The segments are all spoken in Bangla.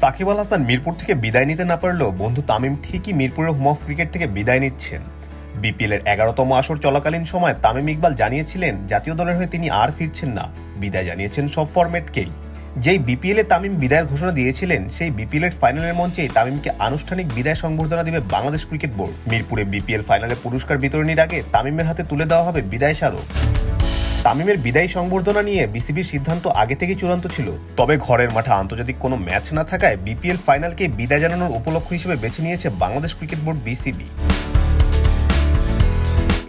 সাকিব আল হাসান মিরপুর থেকে বিদায় নিতে না পারলেও বন্ধু তামিম ঠিকই মিরপুরের হোম অফ ক্রিকেট থেকে বিদায় নিচ্ছেন। বিপিএল এর এগারোতম আসর চলাকালীন সময় তামিম ইকবাল জানিয়েছিলেন, জাতীয় দলের হয়ে তিনি আর ফিরছেন না। বিদায় জানিয়েছেন সব ফরম্যাটকেই। যেই বিপিএল তামিম বিদায়ের ঘোষণা দিয়েছিলেন, সেই বিপিএল এর ফাইনালের মঞ্চেই তামিমকে আনুষ্ঠানিক বিদায় সংবর্ধনা দিবে বাংলাদেশ ক্রিকেট বোর্ড। মিরপুরে বিপিএল ফাইনালে পুরস্কার বিতরণীর আগে তামিমের হাতে তুলে দেওয়া হবে বিদায় স্মারক। তামিমের বিদায়ী সংবর্ধনা নিয়ে বিসিবির সিদ্ধান্ত আগে থেকেই চূড়ান্ত ছিল। তবে ঘরের মাঠে আন্তর্জাতিক কোনো ম্যাচ না থাকায় বিপিএল ফাইনালকে বিদায় জানানোর উপলক্ষ হিসেবে বেছে নিয়েছে বাংলাদেশ ক্রিকেট বোর্ড বিসিবি।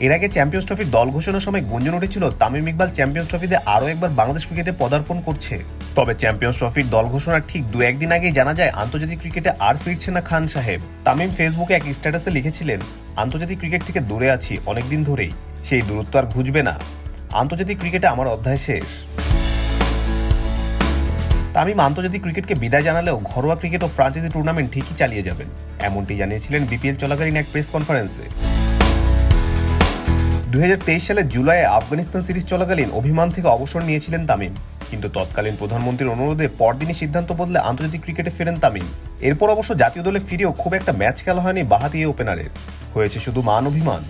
এর আগে চ্যাম্পিয়ন্স ট্রফির দল ঘোষণার সময় গুঞ্জন উঠেছিল, তামিম ইকবাল চ্যাম্পিয়ন্স ট্রফিতে আরও একবার বাংলাদেশ ক্রিকেটে পদার্পণ করছে। তবে চ্যাম্পিয়ন্স ট্রফির দল ঘোষণার ঠিক দু, একদিন আগেই জানা যায়, আন্তর্জাতিক ক্রিকেটে আর ফিরছে না খান সাহেব। তামিম ফেসবুকে এক স্ট্যাটাসে লিখেছিলেন, আন্তর্জাতিক ক্রিকেট থেকে দূরে আছি অনেকদিন ধরেই। সেই দূরত্ব আর ঘুচবে না। আন্তর্জাতিক ক্রিকেটে আমার অধ্যায় শেষ। তামিম আন্তর্জাতিক ক্রিকেটকে বিদায় জানালেও ঘরোয়া ক্রিকেট ও ফ্রাঞ্চাইজি টুর্নামেন্ট ঠিকই চালিয়ে যাবেন, এমনটি জানিয়েছিলেন বিপিএল চলাকালীন এক প্রেস কনফারেন্সে। দুই সালে জুলাইয়ে আফগানিস্তান সিরিজ চলাকালীন অভিমান থেকে অবসর নিয়েছিলেন তামিম। কিন্তু তৎকালীন প্রধানমন্ত্রীর অনুরোধে পরদিনই সিদ্ধান্ত বদলে আন্তর্জাতিক ক্রিকেটে ফেরেন তামিম। এরপর অবশ্য জাতীয় দলে ফিরেও খুব একটা ম্যাচ খেলা হয়নি বাহাতি ওপেনারের হয়েছে শুধু মান অভিমান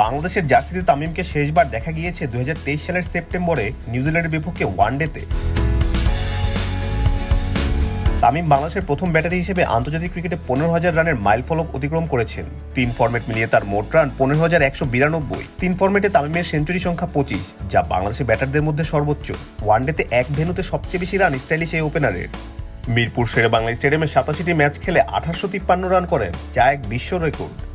বাংলাদেশের জার্সিতে তামিমকে শেষবার দেখা গিয়েছে দুই হাজার তেইশ সালের সেপ্টেম্বরে নিউজিল্যান্ডের বিপক্ষে ওয়ানডেতে তামিম বাংলাদেশের প্রথম ব্যাটারি হিসেবে আন্তর্জাতিক ক্রিকেটে পনেরো হাজার রানের মাইল ফলক অতিক্রম করেছেন। তিন ফরম্যাট মিলিয়ে তার মোট রান পনেরো হাজার একশো বিরানব্বই। তিন ফরম্যাটে তামিমের সেঞ্চুরি সংখ্যা পঁচিশ, যা বাংলাদেশের ব্যাটারদের মধ্যে সর্বোচ্চ। ওয়ানডেতে এক ভেনুতে সবচেয়ে বেশি রান স্টাইলিশ এই ওপেনারের। মিরপুর শেরে বাংলা স্টেডিয়ামে সাতাশিটি ম্যাচ খেলে আঠাশশো তিপ্পান্ন রান করেন, যা এক বিশ্ব রেকর্ড।